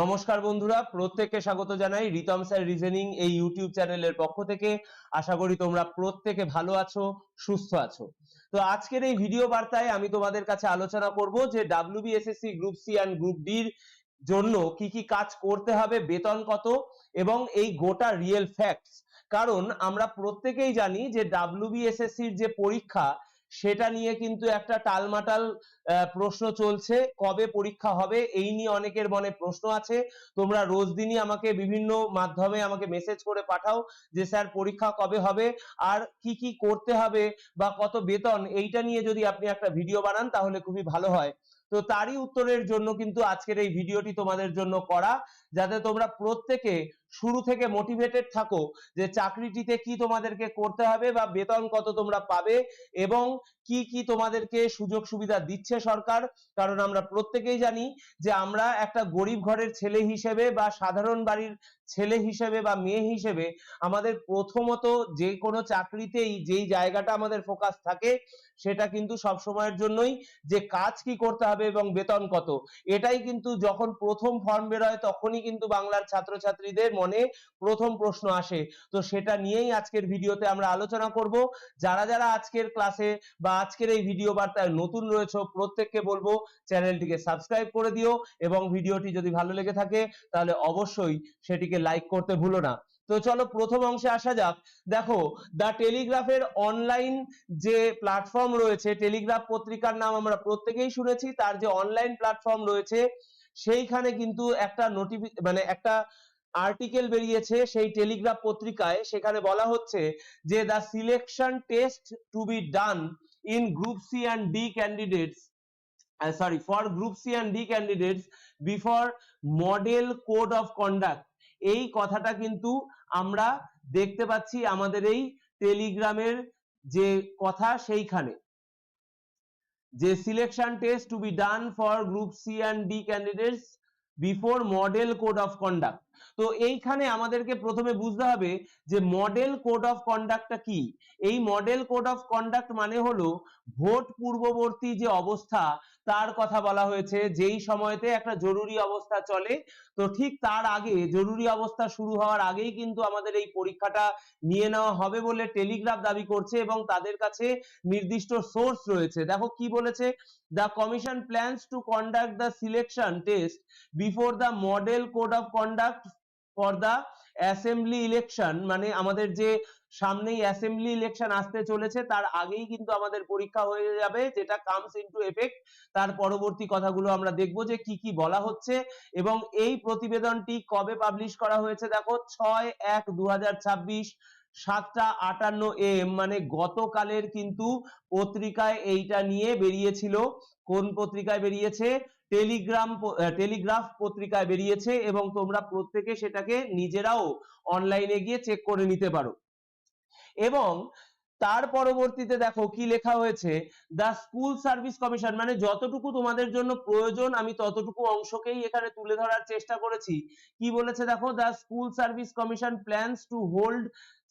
নমস্কার বন্ধুরা, প্রত্যেককে স্বাগত জানাই রিতম স্যার রিজনিং এই ইউটিউব চ্যানেলের পক্ষ থেকে। আশা করি তোমরা প্রত্যেকে ভালো আছো, সুস্থ আছো। তো আজকের এই ভিডিও বার্তায় আমি তোমাদের কাছে আলোচনা করব যে WBSSC group C and group ডির জন্য কি কি কাজ করতে হবে, বেতন কত এবং এই গোটা রিয়েল ফ্যাক্টস কারণ আমরা প্রত্যেকেই জানি যে ডাব্লিউবিএসএসসির যে পরীক্ষা সেটা নিয়ে কিন্তু একটা টালমাটাল প্রশ্ন চলছে, কবে পরীক্ষা হবে, এই নিয়ে অনেকের মনে প্রশ্ন আছে। তোমরা রোজ দিনই আমাকে বিভিন্ন মাধ্যমে আমাকে মেসেজ করে পাঠাও যে, স্যার, পরীক্ষা কবে হবে? আর কি কি করতে হবে? বা কত বেতন? এইটা নিয়ে যদি আপনি একটা ভিডিও বানান, তাহলে খুবই ভালো হয়। তো তারই উত্তরের জন্য কিন্তু আজকের এই ভিডিওটি তোমাদের জন্য করা। যাতে তোমরা প্রত্যেকে শুরু থেকে মোটিভেটেড থাকো যে চাকরিটিতে কি তোমাদেরকে করতে হবে বা বেতন কত তোমরা পাবে এবং কি কি তোমাদেরকে সুযোগ সুবিধা দিচ্ছে সরকার। কারণ আমরা প্রত্যেকেই জানি যে আমরা একটা গরিব ঘরের ছেলে হিসেবে বা সাধারণ বাড়ির ছেলে হিসেবে বা মেয়ে হিসেবে আমাদের প্রথমত যে কোনো চাকরিতেই যেই জায়গাটা আমাদের ফোকাস থাকে সেটা কিন্তু সব সময়ের জন্যই যে কাজ কি করতে হবে এবং বেতন কত। এটাই কিন্তু যখন প্রথম ফর্ম বেরোয় তখনই কিন্তু বাংলার ছাত্রছাত্রীদের মনে প্রথম প্রশ্ন আসে। তো সেটা নিয়েই আজকের ভিডিওতে আমরা আলোচনা করব। যারা যারা আজকের ক্লাসে বা আজকের এই ভিডিও বার্তায় নতুন রয়েছে, প্রত্যেককে বলব চ্যানেলটিকে সাবস্ক্রাইব করে দিও এবং ভিডিওটি যদি ভালো লেগে থাকে, তাহলে অবশ্যই সেটিকে লাইক করতে ভুলো না। তো চলো প্রথম অংশে আসা যাক। দেখো, দ্য টেলিগ্রাফের অনলাইন যে প্ল্যাটফর্ম রয়েছে, টেলিগ্রাফ পত্রিকার নাম আমরা প্রত্যেকেই শুনেছি, তার যে অনলাইন প্ল্যাটফর্ম রয়েছে, সেইখানে কিন্তু একটা নোটিফি মানে একটা আর্টিকেল বেরিয়েছে সেই টেলিগ্রাফ পত্রিকায়। সেখানে বলা হচ্ছে যে the selection test to be done in group C and D candidates sorry for group C and D candidates before model code of conduct এই কথাটা কিন্তু আমরা দেখতে পাচ্ছি আমাদের এই টেলিগ্রামের যে কথা সেইখানে। যে selection test to be done for group C and D candidates before model code of conduct তো এইখানে আমাদেরকে প্রথমে বুঝতে হবে যে মডেল কোড অফ কন্ডাক্টটা কি? এই মডেল কোড অফ কন্ডাক্ট মানে হলো ভোট পূর্ববর্তী যে অবস্থা তার কথা বলা হয়েছে, যেই সময়তে একটা জরুরি অবস্থা চলে, তো ঠিক তার আগে, জরুরি অবস্থা শুরু হওয়ার আগেই কিন্তু আমাদের এই পরীক্ষাটা নিয়ে নেওয়া হবে বলে টেলিগ্রাফ দাবি করছে এবং তাদের কাছে নির্দিষ্ট সোর্স রয়েছে। দেখো কি বলেছে? The commission plans to conduct the selection test before the model code of conduct for the assembly election মানে আমাদের যে সামনেই অ্যাসেম্বলি ইলেকশন আসতে চলেছে, তার আগেই কিন্তু আমাদের পরীক্ষা হয়ে যাবে, যেটা কামস ইনটু এফেক্ট তার পরবর্তী কথাগুলো আমরা দেখব যে কি কি বলা হচ্ছে, এবং এই প্রতিবেদনটি কবে পাবলিশ করা হয়েছে দেখো, ছয় এক দু সাতটা আটান্ন এম মানে গতকালের কিন্তু পত্রিকায় এইটা নিয়ে বেরিয়েছিল, কোন পত্রিকায় বেরিয়েছে? টেলিগ্রাম টেলিগ্রাফ পত্রিকায় বেরিয়েছে, এবং তোমরা প্রত্যেকে সেটাকে নিজেরাও অনলাইনে গিয়ে চেক করে নিতে পারো। এবং তার পরবর্তীতে দেখো কি লেখা হয়েছে? দ্য স্কুল সার্ভিস কমিশন মানে যতটুকু তোমাদের জন্য প্রয়োজন, আমি ততটুকু অংশকেই এখানে তুলে ধরার চেষ্টা করেছি। কি বলেছে দেখো? The school service commission plans to hold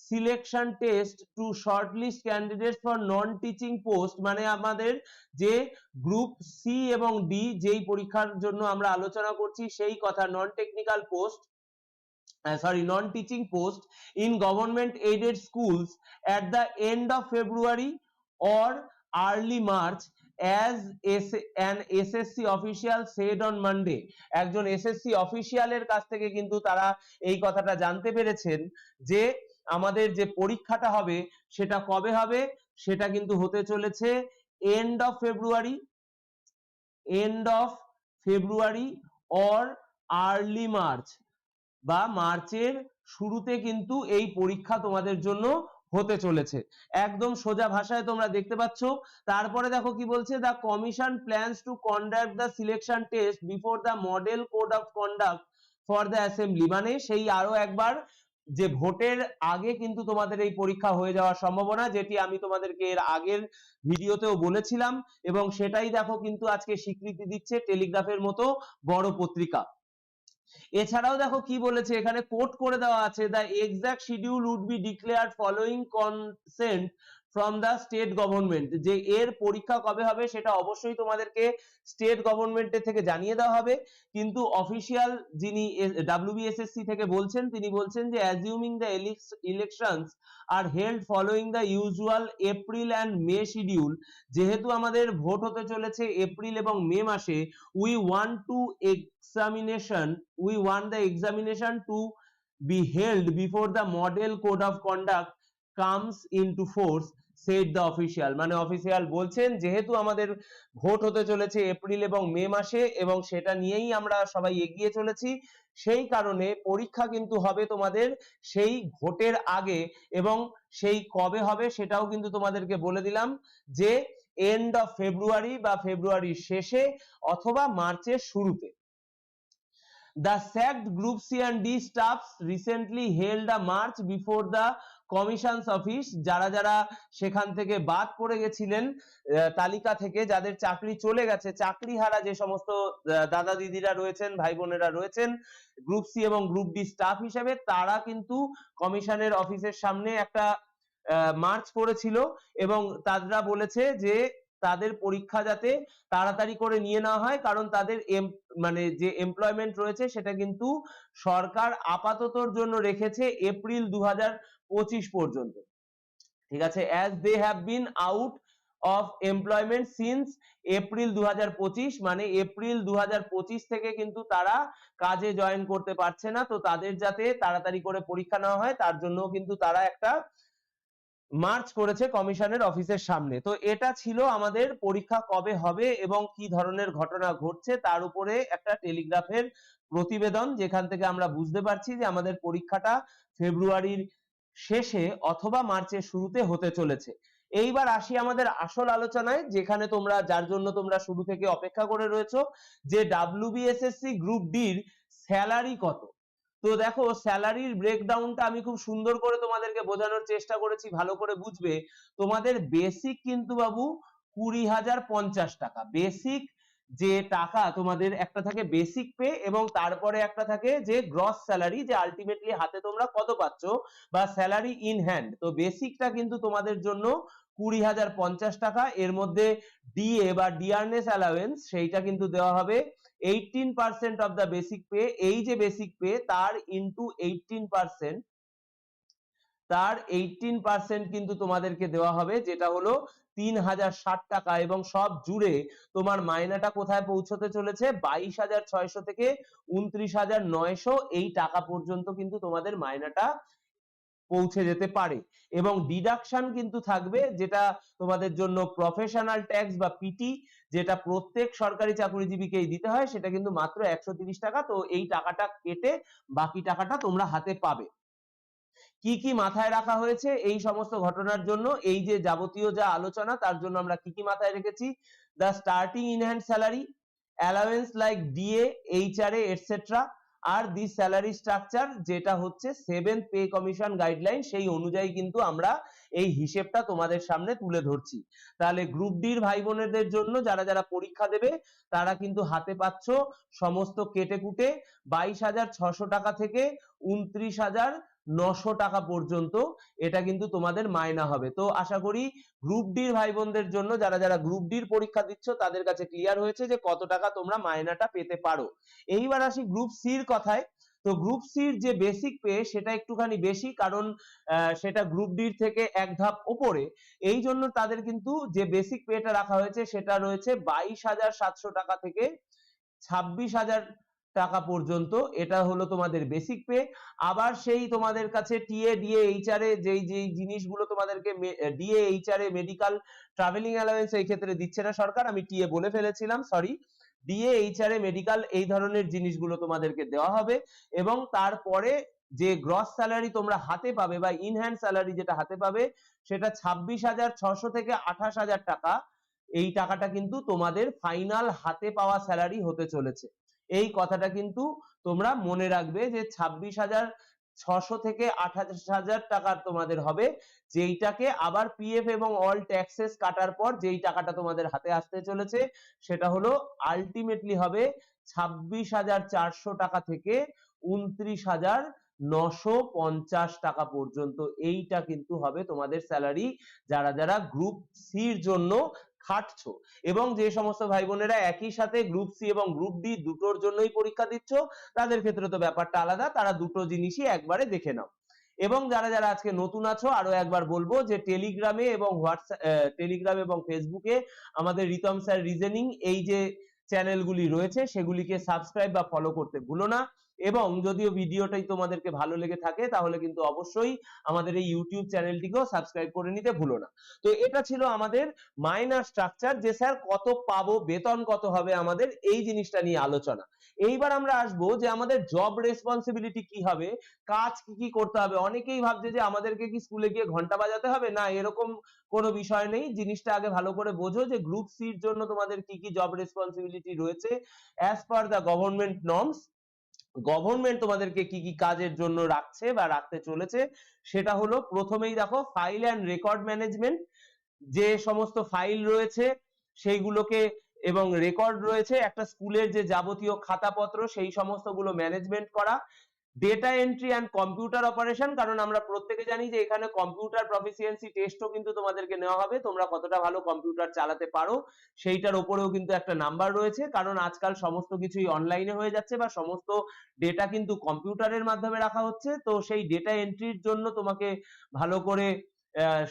selection test to shortlist candidates for non teaching post মানে আমাদের যে গ্রুপ সি এবং ডি যেই পরীক্ষার জন্য আমরা আলোচনা করছি, সেই কথা non technical post sorry non teaching post in government aided schools at the end of february or early march as an ssc official said on monday একজন ssc এর কাছ থেকে কিন্তু তারা এই কথাটা জানতে পেরেছেন যে আমাদের যে পরীক্ষাটা হবে সেটা কবে হবে সেটা কিন্তু হতে চলেছে end of february end of february or early march বা মার্চের শুরুতে কিন্তু এই পরীক্ষা তোমাদের জন্য হতে চলেছে। একদম সোজা ভাষায় তোমরা দেখতে পাচ্ছ। তারপরে দেখো কি বলছে? The commission plans to conduct the selection test before the model code of conduct for the assembly মানে সেই আরও একবার যে ভোটের আগে কিন্তু তোমাদের এই পরীক্ষা হয়ে যাওয়ার সম্ভাবনা, যেটি আমি তোমাদেরকে এর আগের ভিডিওতেও বলেছিলাম। এবং সেটাই দেখো কিন্তু আজকে স্বীকৃতি দিচ্ছে টেলিগ্রাফের মতো বড় পত্রিকা। এছাড়াও দেখো কি বলেছে? এখানে কোট করে দেওয়া আছে the exact schedule would be declared following consent from the state government যে এর পরীক্ষা কবে হবে সেটা অবশ্যই তোমাদেরকে স্টেট গভর্নমেন্টের থেকে জানিয়ে দেওয়া হবে। কিন্তু অফিসিয়াল যিনি ডাব্লিউবিএসএসসি থেকে বলছেন, তিনি বলছেন যে assuming the elections are held following the usual April and May schedule যেহেতু আমাদের ভোট হতে চলেছে এপ্রিল এবং মে মাসে we want to examination we want the examination to be held before the model code of conduct comes into force, said the official. মানে official বলছেন, যেহেতু আমাদের ভোট হতে চলেছে এপ্রিল এবং মে মাসে এবং সেটা নিয়েই আমরা সবাই এগিয়ে চলেছি, সেই কারণে পরীক্ষা কিন্তু হবে তোমাদের সেই ভোটের আগে এবং সেই কবে হবে সেটাও কিন্তু তোমাদেরকে বলে দিলাম যে এন্ড অফ ফেব্রুয়ারি বা ফেব্রুয়ারির শেষে অথবা মার্চের শুরুতে। The sacked Group C and D staffs recently held a march before the commissions office যারা যারা সেখান থেকে বাদ পড়ে গেছিলেন তালিকা থেকে যাদের চাকরি চলে গেছে চাকরি হারা যে সমস্ত দাদা দিদিরা রয়েছেন, ভাই বোনেরা রয়েছেন গ্রুপ সি এবং গ্রুপ ডি স্টাফ হিসেবে, তারা কিন্তু কমিশনের অফিসের সামনে একটা মার্চ করেছিল এবং তারা বলেছে যে তাদের পরীক্ষা যাতে তাড়াতাড়ি করে নিয়ে নেওয়া হয়, কারণ তাদের মানে যে এমপ্লয়মেন্ট রয়েছে সেটা কিন্তু সরকার আপাততর জন্য রেখেছে এপ্রিল দু পর্যন্ত। ঠিক আছে? As they have been out of employment since April দু হাজার পঁচিশ মানে এপ্রিল দু হাজার পঁচিশ থেকে কিন্তু তারা কাজে জয়েন করতে পারছে না, তো তাদের যাতে তাড়াতাড়ি করে পরীক্ষা নেওয়া হয়, তার জন্য কিন্তু তারা একটা মার্চ করেছে কমিশনের অফিসের সামনে। তো এটা ছিল আমাদের পরীক্ষা কবে হবে এবং কি ধরনের ঘটনা ঘটছে তার উপরে একটা টেলিগ্রাফের প্রতিবেদন যেখান থেকে আমরা বুঝতে পারছি যে আমাদের পরীক্ষাটা ফেব্রুয়ারির শেষে অথবা মার্চের শুরুতে হতে চলেছে। এইবার আসি আমাদের আসল আলোচনায়, যেখানে তোমরা, যার জন্য তোমরা শুরু থেকে অপেক্ষা করে রয়েছো, যে ডাব্লিউবিএসএসসি গ্রুপ ডির স্যালারি কত? তো দেখো স্যালারির ব্রেকডাউনটা আমি খুব সুন্দর করে তোমাদেরকে বোঝানোর চেষ্টা করেছি, ভালো করে বুঝবে। তোমাদের বেসিক কিন্তু বাবু কুড়ি হাজার পঞ্চাশ টাকা। বেসিক যে টাকা তোমাদের একটা থাকে বেসিক পে এবং তারপরে একটা থাকে যে গ্রস স্যালারি যে আলটিমেটলি হাতে তোমরা কত পাচ্ছ বা স্যালারি ইন হ্যান্ড তো বেসিকটা কিন্তু তোমাদের জন্য কুড়ি হাজার পঞ্চাশ টাকা। এর মধ্যে ডিএ বা ডিয়ারনেস অ্যালাওয়েন্স সেইটা কিন্তু দেওয়া হবে। Eighteen percent of the basic pay এই যে বেসিক পে তার ইন্টু এইটিন পার্সেন্ট তার এইটিন পার্সেন্ট কিন্তু তোমাদেরকে দেওয়া হবে, যেটা হলো তিন হাজার ষাট টাকা এবং সব জুড়ে তোমার মাইনাটা কোথায় পৌঁছতে চলেছে? বাইশ হাজার ছয়শো থেকে উনত্রিশ হাজার নয়শো এই টাকা পর্যন্ত কিন্তু তোমাদের মাইনাটা পৌঁছে যেতে পারে। এবং ডিডাকশন কিন্তু থাকবে, যেটা তোমাদের জন্য প্রফেশনাল ট্যাক্স বা পিটি যেটা প্রত্যেক সরকারি চাকরিজীবীকেই দিতে হয়, সেটা কিন্তু মাত্র একশো টাকা। তো এই টাকাটা কেটে বাকি টাকাটা তোমরা হাতে পাবে। কি কি মাথায় রাখা হয়েছে এই সমস্ত ঘটনার জন্য? এই যে যাবতীয় যা আলোচনা, তার জন্য আমরা কি কি মাথায় রেখেছি? The starting in hand salary allowance like DA HRA etcetera R the salary structure যেটা হচ্ছে সেভেন পে কমিশন গাইডলাইন সেই অনুযায়ী কিন্তু আমরা এই হিসেবটা তোমাদের সামনে তুলে ধরছি। তাহলে গ্রুপ ডির ভাই বোনেদের জন্য যারা যারা পরীক্ষা দেবে, তারা কিন্তু হাতে পাচ্ছ সমস্ত কেটে কুটে বাইশ হাজার ছশো টাকা থেকে উনত্রিশ হাজার নশো টাকা পর্যন্ত এটা কিন্তু তোমাদের মায়না হবে। তো আশা করি গ্রুপ ডির ভাই বোনদের জন্য যারা যারা গ্রুপ ডির পরীক্ষা দিচ্ছ, তাদের কাছে ক্লিয়ার হয়েছে যে কত টাকা তোমরা মায়নাটা পেতে পারো। এইবার আসি গ্রুপ সির কথায়। তো গ্রুপ সির যে বেসিক পে সেটা একটুখানি বেশি কারণ সেটা গ্রুপ ডির থেকে এক ধাপ ওপরে। এই জন্য তাদের কিন্তু যে বেসিক পেটা রাখা হয়েছে, সেটা রয়েছে বাইশ হাজার সাতশো টাকা থেকে ছাব্বিশ হাজার টাকা পর্যন্ত, এটা হলো তোমাদের বেসিক পে আবার সেই তোমাদের কাছে টিএ ডিএ এইচআর এ যেই যেই জিনিসগুলো তোমাদেরকে DA HR A medical travelling allowance এই ক্ষেত্রে দিচ্ছে না সরকার, আমি টিএ বলে ফেলেছিলাম sorry DA HR A medical এই ধরনের জিনিসগুলো তোমাদেরকে দেওয়া হবে এবং তারপরে যে গ্রস স্যালারি তোমরা হাতে পাবে বা ইনহ্যান্ড স্যালারি যেটা হাতে পাবে, সেটা ছাব্বিশ হাজার ছশো থেকে আঠাশ হাজার টাকা। এই টাকাটা কিন্তু তোমাদের ফাইনাল হাতে পাওয়া স্যালারি হতে চলেছে। এই কথাটা কিন্তু তোমরা মনে রাখবে যে ছাব্বিশ হাজার ছশো থেকে আঠাশ হাজার টাকার তোমাদের হবে। যেইটাকে আবার পিএফ এবং অল ট্যাক্সেস কাটার পর যেই টাকাটা তোমাদের হাতে আসতে চলেছে, সেটা হলো আলটিমেটলি হবে ছাব্বিশ হাজার চারশো টাকা থেকে উনত্রিশ হাজার নশো পঞ্চাশ টাকা পর্যন্ত। এইটা কিন্তু হবে তোমাদের স্যালারি যারা যারা গ্রুপ সির জন্য খাটছো এবং যে সমস্ত ভাই বোনেরা একই সাথে গ্রুপ সি এবং গ্রুপ ডি দুটোর জন্যই পরীক্ষা দিচ্ছ, তাদের ক্ষেত্রে তো ব্যাপারটা আলাদা, তারা দুটো জিনিসই একবারে দেখে নাও। এবং যারা যারা আজকে নতুন আছো, আরও একবার বলব যে টেলিগ্রামে এবং হোয়াটসঅ্যাপ টেলিগ্রাম এবং ফেসবুকে আমাদের রিতম স্যার রিজনিং এই যে চ্যানেলগুলি রয়েছে, সেগুলিকে সাবস্ক্রাইব বা ফলো করতে ভুলো না। এবং যদিও ভিডিওটাই তোমাদেরকে ভালো লেগে থাকে, তাহলে কিন্তু অবশ্যই আমাদের এই ইউটিউব চ্যানেলটিকেও সাবস্ক্রাইব করে নিতে ভুলো না। তো এটা ছিল আমাদের মাইনার স্ট্রাকচার যে, স্যার, কত পাবো? বেতন কত হবে? আমাদের এই জিনিসটা নিয়ে আলোচনা। এইবার আমরা আসব যে, আমাদের জব রেসপন্সিবিলিটি কি হবে? কাজ কি কি করতে হবে? অনেকেই ভাবছে যে, আমাদেরকে কি স্কুলে গিয়ে ঘণ্টা বাজাতে হবে? না, এরকম কোনো বিষয় নেই। জিনিসটা আগে ভালো করে বোঝো যে গ্রুপ সির জন্য তোমাদের কি কি জব রেসপন্সিবিলিটি রয়েছে? As per the government norms government তোমাদেরকে কি কি কাজের জন্য রাখছে বা রাখতে চলেছে, সেটা হলো প্রথমেই দেখো ফাইল অ্যান্ড রেকর্ড ম্যানেজমেন্ট যে সমস্ত ফাইল রয়েছে সেইগুলোকে এবং রেকর্ড রয়েছে একটা স্কুলের যে যাবতীয় খাতাপত্র, সেই সমস্তগুলো ম্যানেজমেন্ট করা data entry and computer operation কারণ আমরা প্রত্যেকে জানি যে এখানে কম্পিউটার প্রফিসিয়েন্সি টেস্টও কিন্তু তোমাদেরকে নেওয়া হবে। তোমরা কতটা ভালো কম্পিউটার চালাতে পারো, সেইটার ওপরেও কিন্তু একটা নাম্বার রয়েছে। কারণ আজকাল সমস্ত কিছুই অনলাইনে হয়ে যাচ্ছে বা সমস্ত ডেটা কিন্তু কম্পিউটারের মাধ্যমে রাখা হচ্ছে। তো সেই ডেটা এন্ট্রির জন্য তোমাকে ভালো করে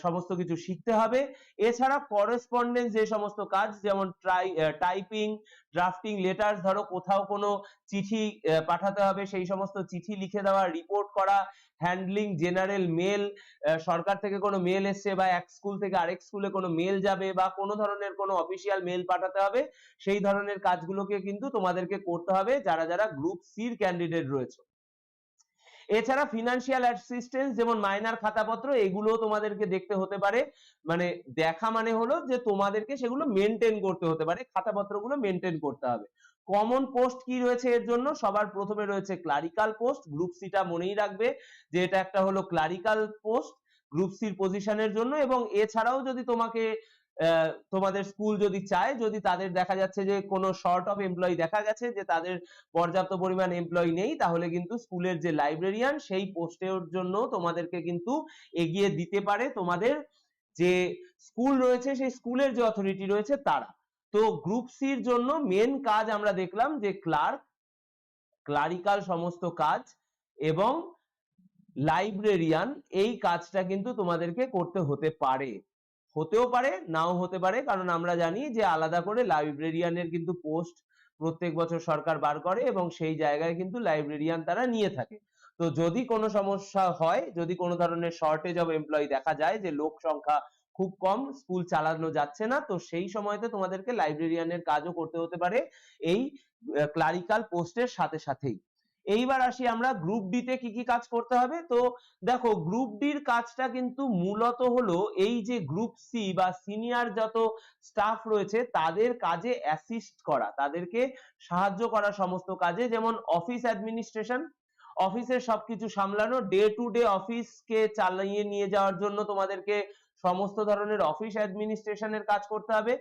সমস্ত কিছু শিখতে হবে। এছাড়া করেসপন্ডেন্স যে সমস্ত কাজ, যেমন ট্রাই টাইপিং ড্রাফটিং লেটার ধরো কোথাও কোনো চিঠি পাঠাতে হবে, সেই সমস্ত চিঠি লিখে দেওয়া রিপোর্ট করা হ্যান্ডলিং জেনারেল মেল সরকার থেকে কোনো মেল এসছে বা এক স্কুল থেকে আরেক স্কুলে কোনো মেল যাবে বা কোনো ধরনের কোনো অফিসিয়াল মেল পাঠাতে হবে, সেই ধরনের কাজগুলোকে কিন্তু তোমাদেরকে করতে হবে, যারা যারা গ্রুপ সির ক্যান্ডিডেট রয়েছে। এছাড়া ফিনান্সিয়াল অ্যাসিস্ট্যান্স যেমন মাইনার খাতাপত্র এগুলো তোমাদেরকে দেখতে হতে পারে। মানে দেখা মানে হলো যে তোমাদেরকে সেগুলো মেনটেন করতে হতে পারে, খাতাপত্রগুলো মেনটেন করতে হবে। কমন পোস্ট কি রয়েছে এর জন্য? সবার প্রথমে রয়েছে ক্লারিক্যাল পোস্ট গ্রুপ সিটা মনেই রাখবে যে এটা একটা হলো ক্লারিক্যাল পোস্ট গ্রুপ সির পজিশনের জন্য। এবং এছাড়াও যদি তোমাকে তোমাদের স্কুল যদি চায়, যদি তাদের দেখা যাচ্ছে যে কোনো শর্ট অফ এমপ্লয়ি দেখা গেছে যে তাদের পর্যাপ্ত পরিমাণ এমপ্লয়ি নেই, তাহলে কিন্তু স্কুলের যে লাইব্রেরিয়ান সেই পোস্টের জন্য তোমাদেরকে কিন্তু এগিয়ে দিতে পারে তোমাদের যে স্কুল রয়েছে, সেই স্কুলের যে অথরিটি রয়েছে তারা। তো গ্রুপ সির জন্য মেন কাজ আমরা দেখলাম যে ক্লার্ক ক্লারিক্যাল সমস্ত কাজ এবং লাইব্রেরিয়ান এই কাজটা কিন্তু তোমাদেরকে করতে হতে পারে। হতেও পারে, নাও হতে পারে। কারণ আমরা জানি যে আলাদা করে লাইব্রেরিয়ানের কিন্তু পোস্ট প্রত্যেক বছর সরকার বার করে এবং সেই জায়গায় কিন্তু লাইব্রেরিয়ান তারা নিয়ে থাকে। তো যদি কোনো সমস্যা হয়, যদি কোনো ধরনের শর্টেজ অফ এমপ্লয়ি দেখা যায়, যে লোক সংখ্যা খুব কম স্কুল চালানো যাচ্ছে না, তো সেই সময়তে তোমাদেরকে লাইব্রেরিয়ানের কাজও করতে হতে পারে। এই ক্লারিক্যাল পোস্টের সাথে সাথেই। এইবার আসি আমরা গ্রুপ ডি তে কি কি কাজ করতে হবে? তো দেখো গ্রুপ ডির কাজটা কিন্তু মূলত হলো এই যে গ্রুপ সি বা সিনিয়র যত স্টাফ রয়েছে তাদের কাজে অ্যাসিস্ট করা, তাদেরকে সাহায্য করা সমস্ত কাজে। যেমন অফিস অ্যাডমিনিস্ট্রেশন অফিসের সবকিছু সামলানো ডে টু ডে অফিসকে চালিয়ে নিয়ে যাওয়ার জন্য তোমাদেরকে সমস্ত ধরনের অফিস অ্যাডমিনিস্ট্রেশনের কাজ করতে হবে।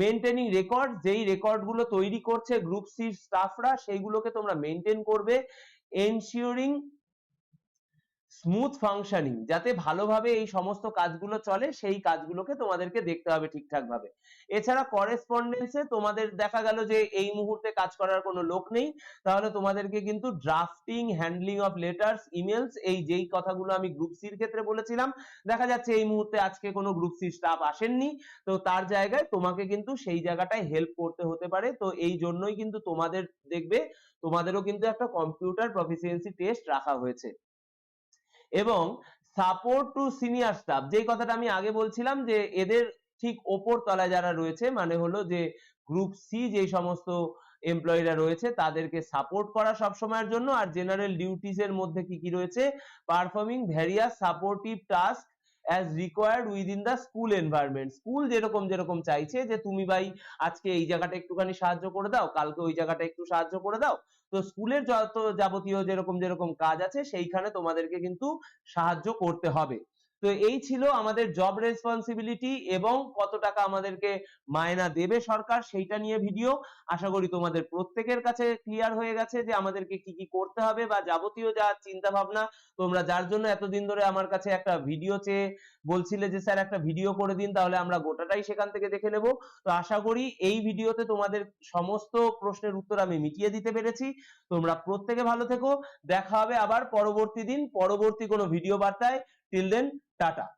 মেনটেনিং রেকর্ড যেই রেকর্ডগুলো তৈরি করছে গ্রুপ সি স্টাফরা সেইগুলোকে তোমরা মেনটেন করবে এনশিওরিং স্মুথ ফাংশনিং যাতে ভালোভাবে এই সমস্ত কাজগুলো চলে, সেই কাজগুলোকে তোমাদেরকে দেখতে হবে ঠিকঠাক ভাবে। এছাড়া করেসপন্ডেন্সে তোমাদের দেখা গেল যে এই মুহূর্তে কাজ করার কোনো লোক নেই, তাহলে তোমাদেরকে কিন্তু drafting handling of letters emails এই যেই কথাগুলো আমি গ্রুপ সির ক্ষেত্রে বলেছিলাম, দেখা যাচ্ছে এই মুহূর্তে আজকে কোনো গ্রুপ সি স্টাফ আসেননি, তো তার জায়গায় তোমাকে কিন্তু সেই জায়গাটায় হেল্প করতে হতে পারে। তো এই জন্যই কিন্তু তোমাদের দেখবে, তোমাদেরও কিন্তু একটা কম্পিউটার প্রফিসিয়েন্সি টেস্ট রাখা হয়েছে। এবং সাপোর্ট টু সিনিয়র স্টাফ যেই কথাটা আমি আগে বলছিলাম যে এদের ঠিক ওপর তলায় যারা রয়েছে মানে হলো যে গ্রুপ সি যে সমস্ত এমপ্লয়িরা রয়েছে, তাদেরকে সাপোর্ট করা সব সময়ের জন্য, আর জেনারেল ডিউটিস এর মধ্যে কি কি রয়েছে? Performing various supportive task as required within the school environment school যেরকম যেরকম চাইছে যে তুমি ভাই আজকে এই জায়গাটা একটুখানি সাহায্য করে দাও, কালকে ওই জায়গাটা একটু সাহায্য করে দাও তো স্কুলের যত যাবতীয় যেরকম যেরকম কাজ আছে সেইখানে তোমাদেরকে কিন্তু সাহায্য করতে হবে। তো এই ছিল আমাদের জব রেসপন্সিবিলিটি এবং কত টাকা আমাদেরকে মায়না দেবে সরকার সেইটা নিয়ে ভিডিও আশা করি তোমাদের প্রত্যেকের কাছে ক্লিয়ার হয়ে গেছে যে আমাদেরকে কি কি করতে হবে বা যাবতীয় যা চিন্তা ভাবনা তোমরা যার জন্য এতদিন ধরে আমার কাছে একটা ভিডিও চেয়ে বলছিলে যে, স্যার, একটা ভিডিও করে দিন, তাহলে আমরা গোটাটাই সেখান থেকে দেখে নেব। তো আশা করি এই ভিডিওতে তোমাদের সমস্ত প্রশ্নের উত্তর আমি মিটিয়ে দিতে পেরেছি। তোমরা প্রত্যেকে ভালো থেকো। দেখা হবে আবার পরবর্তী দিন। পরবর্তী কোনো ভিডিও বার্তায় Till then, Tata.